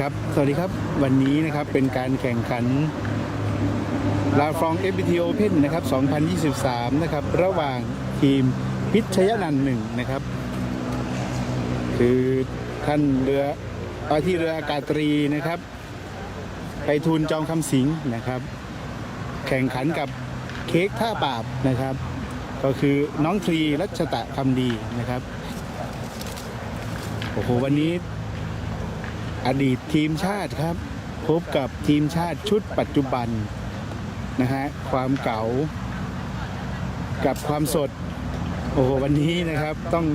ครับ สวัสดีครับ วันนี้นะครับเป็นการแข่งขันลาฟรอง FBT Open นะครับ 2023 นะครับ ระหว่างทีมพิชยนันหนึ่งนะครับ คือท่านเรืออที่เรืออากาศตรีนะครับไปทูลจองคำสิงนะครับ แข่งขันกับเค้กท่าปาบนะครับ ก็คือน้องทรีรัชตะคำดีนะครับ โอ้โห วันนี้ อดีตทีมชาติครับ พบกับทีมชาติชุดปัจจุบันนะฮะความเก่า กับความสด โอ้โหวันนี้นะครับต้อง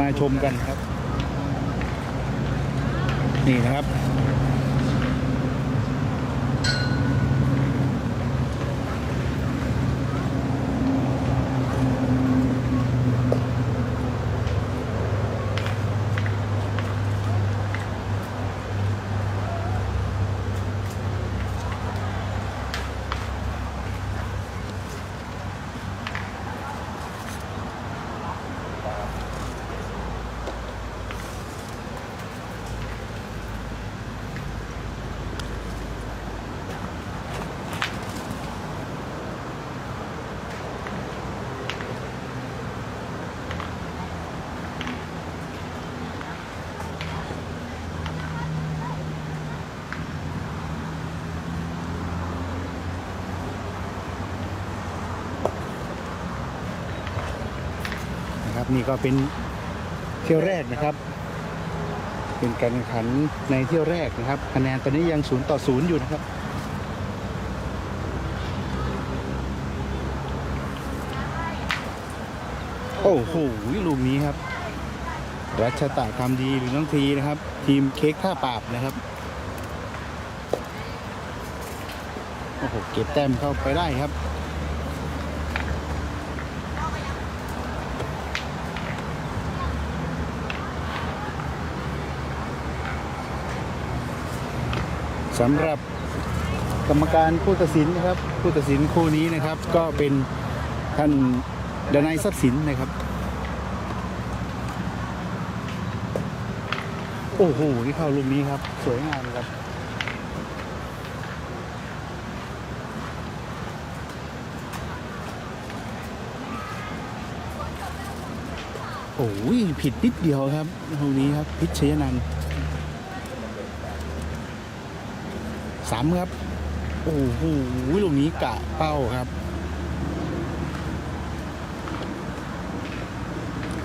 มาชมกันครับ นี่นะครับ นี่ก็เป็นเที่ยวแรกนะครับ เป็นการแข่งขันในเที่ยวแรกนะครับ คะแนนตอนนี้ยังศูนย์ต่อศูนย์อยู่นะครับโอ้โหลูกนี้ครับ รัชตะคำดีหรือน้องทีนะครับ ทีมเค้กท่าปาบนะครับโอ้โหเก็บแต้มเข้าไปได้ครับ สำหรับกรรมการผู้ตัดสินนะครับผู้ตัดสินคู่นี้นะครับ ก็เป็นท่านดนัยทรัพย์สินนะครับ โอ้โหนี่เข้าลูกนี้ครับ สวยงามครับโอ้ยผิดนิดเดียวครับลูกนี้ครับ พิชยนันท์ สามครับ โอ้โหลูกนี้กะเป้าครับ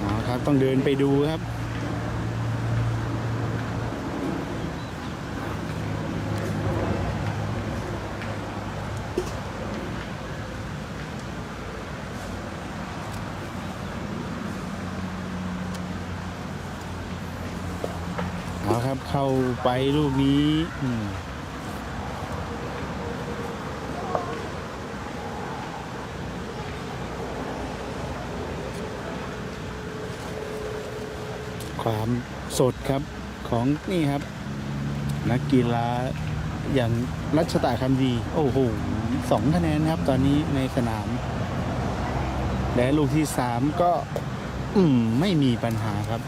อ๋อครับ ต้องเดินไปดูครับเอาครับเข้าไปลูกนี้ ความสดครับของนี่ครับ นักกีฬาอย่างรัชตาคำดีโอ้โหสองคะแนนครับตอนนี้ในสนาม และลูกที่สามก็ อืมไม่มีปัญหาครับ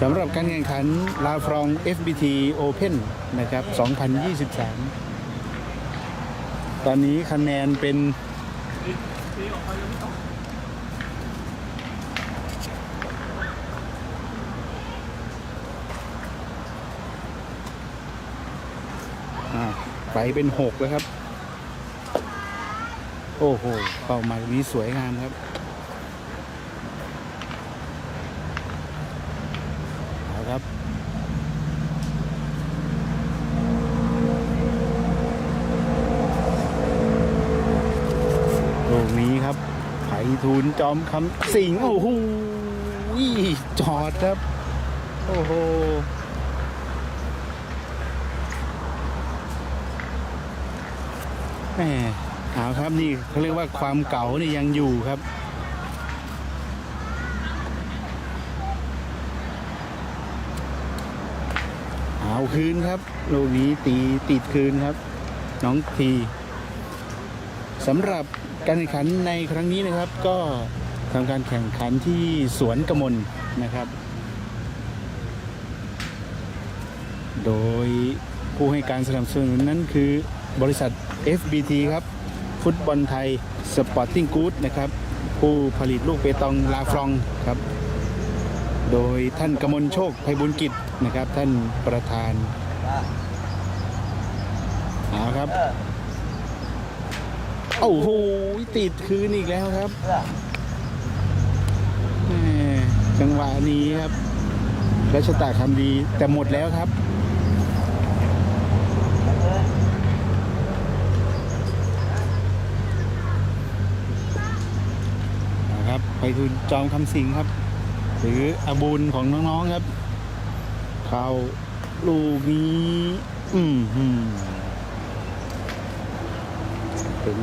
สำหรับการแข่งขันลาฟรอง FBT Open นะครับ 2023 ตอนนี้คะแนนเป็น อ่า ไปเป็นหกแล้วครับ โอ้โหเป้ามายนี้สวยงามครับเอาครับลูกนี้ครับไผ่ทูลจอมคำสิงโอ้โหจอดครับ โอ้โห แหมเอาครับนี่เขาเรียกว่าความเก่านี่ยังอยู่ครับเอาคืนครับลูกนี้ตีติดคืนครับ น้องทีสำหรับการแข่งขันในครั้งนี้นะครับ ก็ทำการแข่งขันที่สวนกมลนะครับ โดยผู้ให้การสนับสนุนนั้นคือบริษัท FBT ครับ ฟุตบอลไทยสปอร์ติ้งกู๊ดนะครับ ผู้ผลิตลูกเปตองลาฟรองครับ โดยท่านกมลโชคไพบุญกิจนะครับ ท่านประธานเอาครับโอ้โหติดคืนอีกแล้วครับแหม่จังหวะนี้ครับรัชตาคำดีแต่หมดแล้วครับ นะครับไปทุนจอมคำสิงครับ หรืออาบุญของน้องๆครับเข้าลูกนี้ อืมหืมเป็น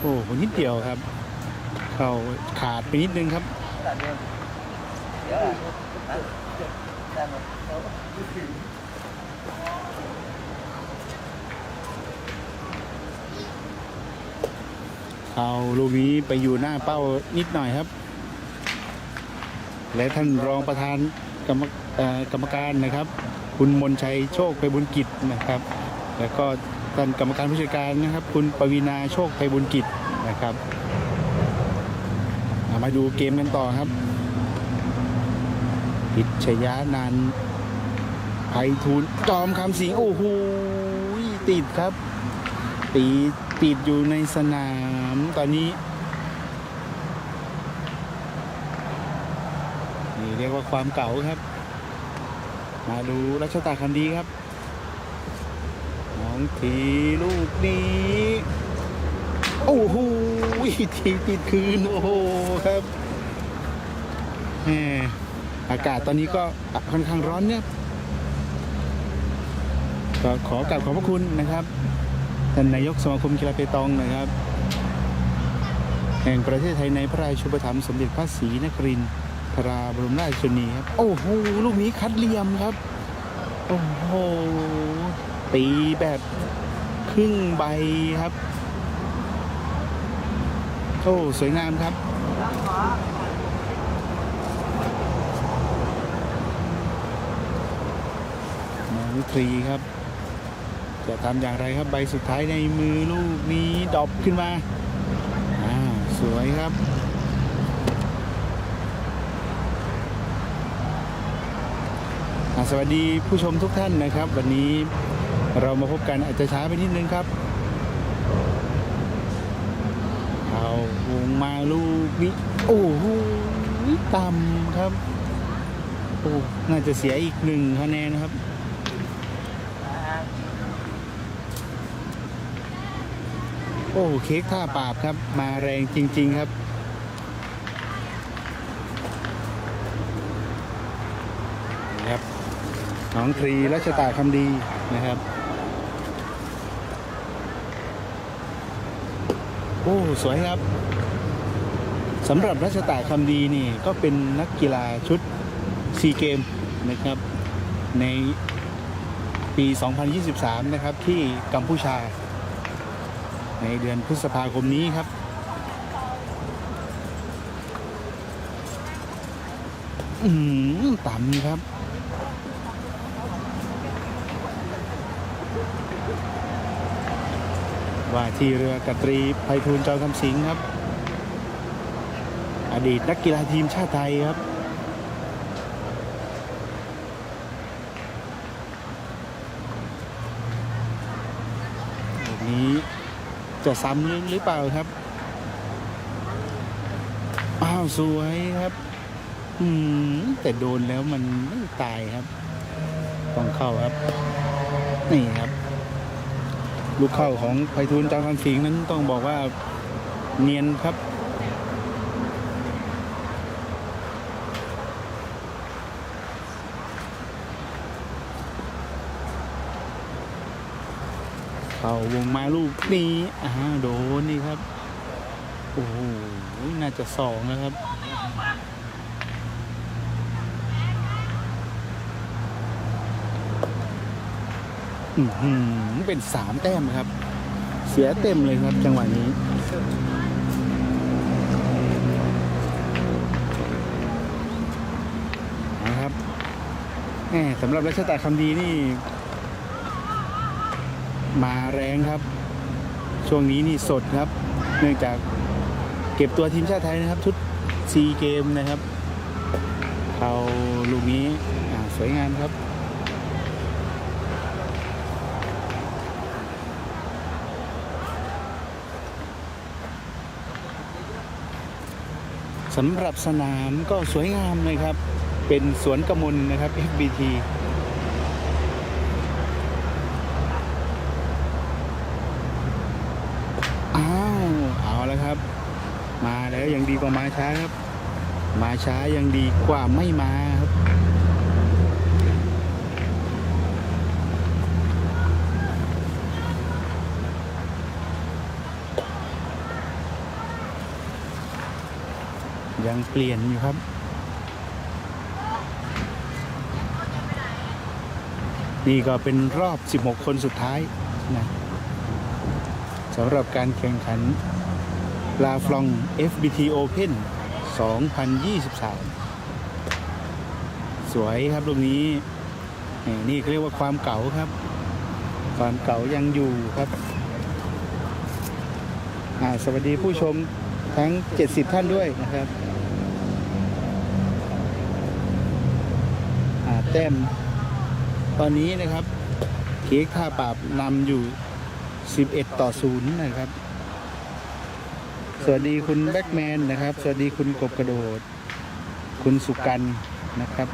โอ้โหนิดเดียวครับ เข้าขาดไปนิดนึงครับเเอาลูกนี้ไปอยู่หน้าเป้านิดหน่อยครับ และท่านรองประธานกรรมกรรมการนะครับ คุณมนชัยโชคไปบุญกิจนะครับ แล้วก็ท่านกรรมการผู้จัดการนะครับ คุณปวีนาโชคไปบุญกิจนะครับามาดูเกมกันต่อครับพิชยานันไพฑูรย์จอมคำสิงโอ้โหติดครับ ตีติดอยู่ในสนาม ตอนนี้ นี่เรียกว่าความเก่าครับ มาดูรัชตาคันดีครับน้องทีลูกนี้ โอ้โหทีติดคืน โอ้โหครับแหมอากาศตอนนี้ก็ค่อนข้างร้อนเนี่ยก็ขอกราบขอบพระคุณนะครับท่านนายกสมาคมกีฬาเปตองนะครับ แห่งประเทศไทยในพระราชูปถัมภ์สมเด็จพระศรีนครินทราบรมราชชนีครับ โอ้โห ลูกนี้คัดเหลี่ยมครับ โอ้โห ตีแบบครึ่งใบครับ โอ้สวยงามครับน้องทรีครับ จะทำอย่างไรครับใบสุดท้ายในมือลูกนี้ดอปขึ้นมา วยครับ สวัสดีผู้ชมทุกท่านนะครับ วันนี้เรามาพบกันอาจจะช้าไปนิดนึงครับเอาวงมาลูกนี้โอ้โหต่ำครับโอ้น่าจะเสียอีกหนึ่งคะแนนนะครับ โอ้เค้กท่าปาบครับ มาแรงจริง ๆ ครับ นะครับน้องทรีรัชตาคำดีนะครับ โอ้ สวยครับสำหรับรัชตาคำดีนี่ก็เป็นนักกีฬาชุดซีเกมนะครับ ในปี 2023 นะครับที่กัมพูชา ในเดือนพฤษภาคมนี้ครับ อืมต่ำครับว่าที่เรือกระตรีไพฑูรย์จอมคำสิงครับ อดีตนักกีฬาทีมชาติไทยครับนี้ จะซ้ำหรือเปล่าครับ อ้าว สวยครับ อืม แต่โดนแล้วมันไม่ตายครับ ต้องเข้าครับ นี่ครับ ลูกเข้าของไพฑูรย์จอมคำสิงห์นั้นต้องบอกว่าเนียนครับ เข้าวงมาลูกนี้อ่าโดนนี่ครับ โอ้โน่าจะสองนะครับอืมเป็นสามแต้มครับ เสียเต็มเลยครับจังหวะนี้นะครับสำหรับรัชตาคำดีนี่ มาแรงครับ ช่วงนี้นี่สดครับ เนื่องจากเก็บตัวทีมชาติไทยนะครับ ชุดซีเกมนะครับเขาลูกนี้สวยงามครับสำหรับสนามก็สวยงามเลยครับ เป็นสวนกระมลนะครับ FBT อ้าว เอาแล้วครับ มา แล้วยังดีกว่ามาช้าครับ มาช้ายังดีกว่าไม่มาครับยังเปลี่ยนอยู่ครับ นี่ก็เป็นรอบ 16 คนสุดท้ายนะสำหรับการแข่งขัน ลาฟลอง FBT Open 2023 สวยครับลูกนี้ นี่เขาเรียกว่าความเก่าครับ ความเก่ายังอยู่ครับ สวัสดีผู้ชมทั้ง 70 ท่านด้วยนะครับแต้ม ตอนนี้นะครับ เค้กท่าปราบนำอยู่ 11 ต่อ 0 นะครับ สวัสดีคุณแบ็กแมนนะครับ สวัสดีคุณกบกระโดด คุณสุกันนะครับ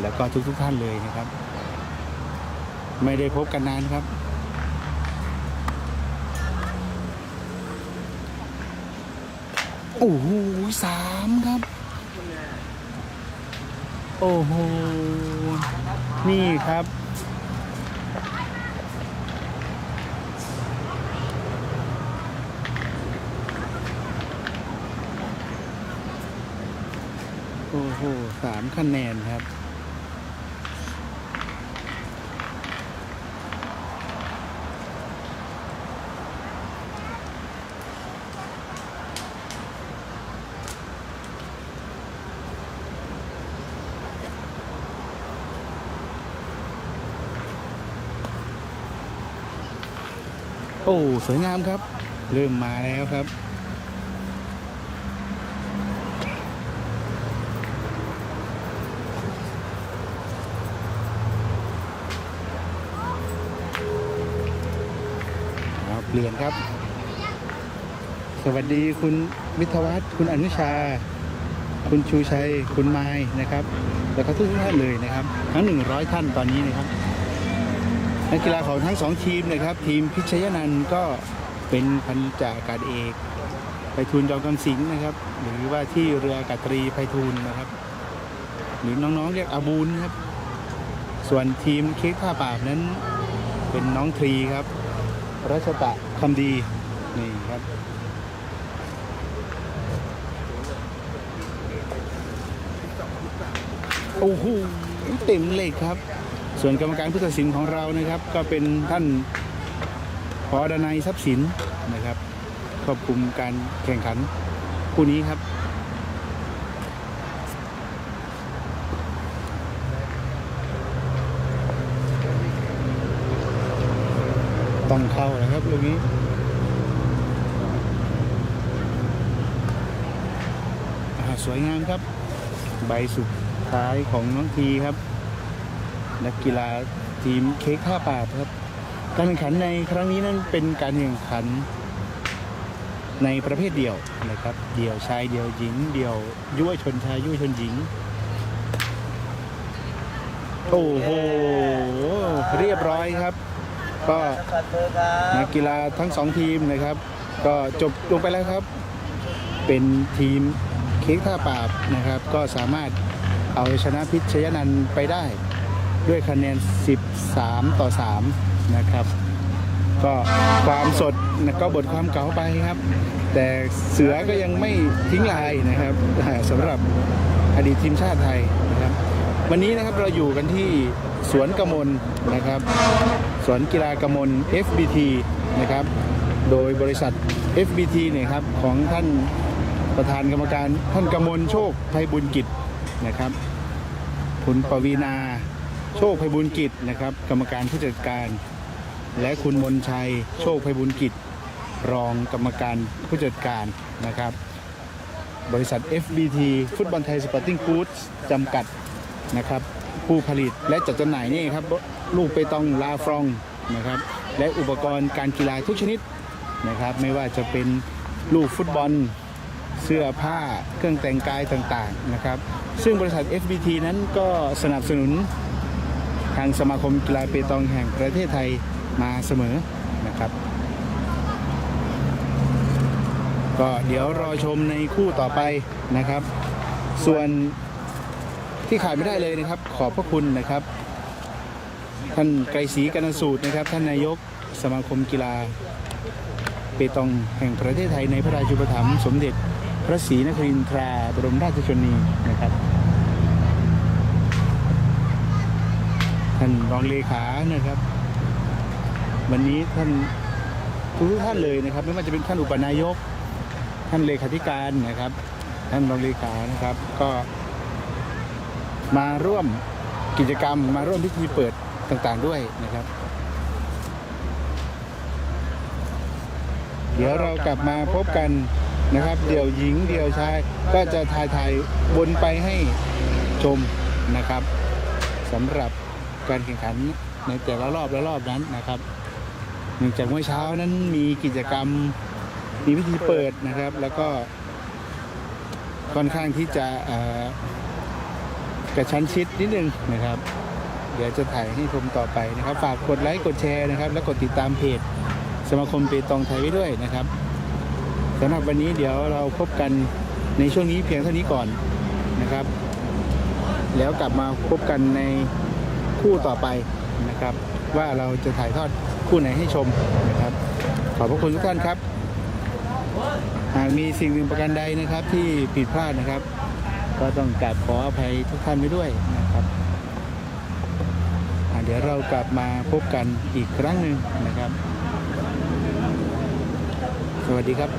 แล้วก็ทุกทุกท่านเลยนะครับ ไม่ได้พบกันนานครับ โอ้โหสามครับ โอ้โห นี่ครับ โอ้โหสามคะแนนครับ โอ้ สวยงามครับ เริ่มมาแล้วครับ เปลี่ยนครับ สวัสดีคุณวิทวัฒน์คุณอนุชา คุณชูชัย คุณไม้นะครับ แล้วก็ทุกท่านเลยนะครับ ทั้ง 100 ท่านตอนนี้นะครับนักกีฬาของทั้งสองทีมนะครับ ทีมพิชยนันท์ก็เป็นพันจ่าอากาศเอกไพฑูรย์จอมกำสิงนะครับ หรือว่าที่เรืออากาศตรีไพฑูรย์นะครับ หรือน้องๆเรียกอาบูลครับ ส่วนทีมเค้กท่าปาบนั้นเป็นน้องทรีครับ รัชตะคำดี นี่ครับ โอ้โหเต็มเลยครับ ส่วนกรรมการผู้ตัดสินของเรานะครับ ก็เป็นท่านพอดนัยทรัพย์สินนะครับควบคุมการแข่งขันคู่นี้ครับ ต้องเข้านะครับลูกนี้สวยงามครับ ใบสุดท้ายของน้องทีครับ นักกีฬาทีมเค้กท่าปราครับ การแข่งขันในครั้งนี้นั้นเป็นการแข่งขันในประเภทเดี่ยวนะครับ เดี่ยวชายเดี่ยวหญิง เดี่ยวยุวชนชายยุวชนหญิง โอ้โห เรียบร้อยครับ ก็นักกีฬาทั้งสองทีมนะครับ ก็จบลงไปแล้วครับ เป็นทีมเค้กท่าปราบนะครับ ก็สามารถเอาชนะพิชยนันไปได้ด้วยคะแนน 13 ต่อ 3 นะครับ ก็ความสดก็บทความเก่าไปครับ แต่เสือก็ยังไม่ทิ้งลายนะครับสำหรับอดีตทีมชาติไทยนะครับ วันนี้นะครับเราอยู่กันที่สวนกระมลนะครับ สวนกีฬากมล FBT นะครับ โดยบริษัท FBT เนี่ยครับของท่านประธานกรรมการท่านกมลโชคไพบุญกิจนะครับ คุณปวีนาโชคไพบุญกิจนะครับ กรรมการผู้จัดการ และคุณมนชัยโชคไพบุญกิจ รองกรรมการผู้จัดการนะครับ บริษัท FBT ฟุตบอลไทยสปอร์ติ้งฟู้ดจำกัดนะครับ ผู้ผลิตและจัดจำหน่ายนี่ครับลูกเปตองลาฟรองนะครับและอุปกรณ์การกีฬาทุกชนิดนะครับไม่ว่าจะเป็นลูกฟุตบอล เสื้อผ้าเครื่องแต่งกายต่างๆนะครับซึ่งบริษัท FBT นั้นก็สนับสนุนทางสมาคมกีฬาเปตองแห่งประเทศไทยมาเสมอนะครับ ก็เดี๋ยวรอชมในคู่ต่อไปนะครับ ส่วน ที่ขาดไม่ได้เลยนะครับ ขอบพระคุณนะครับ ท่านไกรศรีกันสูตรนะครับ ท่านนายกสมาคมกีฬาเปตองแห่งประเทศไทยในพระราชูปถัมภ์สมเด็จพระศรีนครินทราบรมราชชนนีนะครับ ท่านรองเลขานะครับ วันนี้ท่านทุกท่านเลยนะครับ ไม่ว่าจะเป็นท่านอุปนายก ท่านเลขาธิการนะครับ ท่านรองเลขานะครับ ก็ มาร่วมกิจกรรม มาร่วมพิธีเปิดต่างๆด้วยนะครับ เดี๋ยวเรากลับมาพบกันนะครับ เดี่ยวหญิงเดี่ยวชายก็จะถ่ายถ่ายวนไปให้ชมนะครับสำหรับการแข่งขันในแต่ละรอบละรอบนั้นนะครับเนื่องจากเมื่อเช้านั้นมีกิจกรรมมีพิธีเปิดนะครับ แล้วก็ค่อนข้างที่จะ กระชั้นชิดนิดนึงนะครับ เดี๋ยวจะถ่ายให้ชมต่อไปนะครับ ฝากกดไลค์กดแชร์นะครับ และกดติดตามเพจสมาคมเปตองไทยไว้ด้วยนะครับสำหรับวันนี้เดี๋ยวเราพบกันในช่วงนี้เพียงเท่านี้ก่อนนะครับ แล้วกลับมาพบกันในคู่ต่อไปนะครับ ว่าเราจะถ่ายทอดคู่ไหนให้ชมนะครับ ขอบพระคุณทุกท่านครับ หากมีสิ่งหนึ่งประการใดนะครับที่ผิดพลาดนะครับ ก็ต้องกราบขออภัยทุกท่านไว้ด้วยนะครับเดี๋ยวเรากลับมาพบกันอีกครั้งหนึ่งนะครับ สวัสดีครับ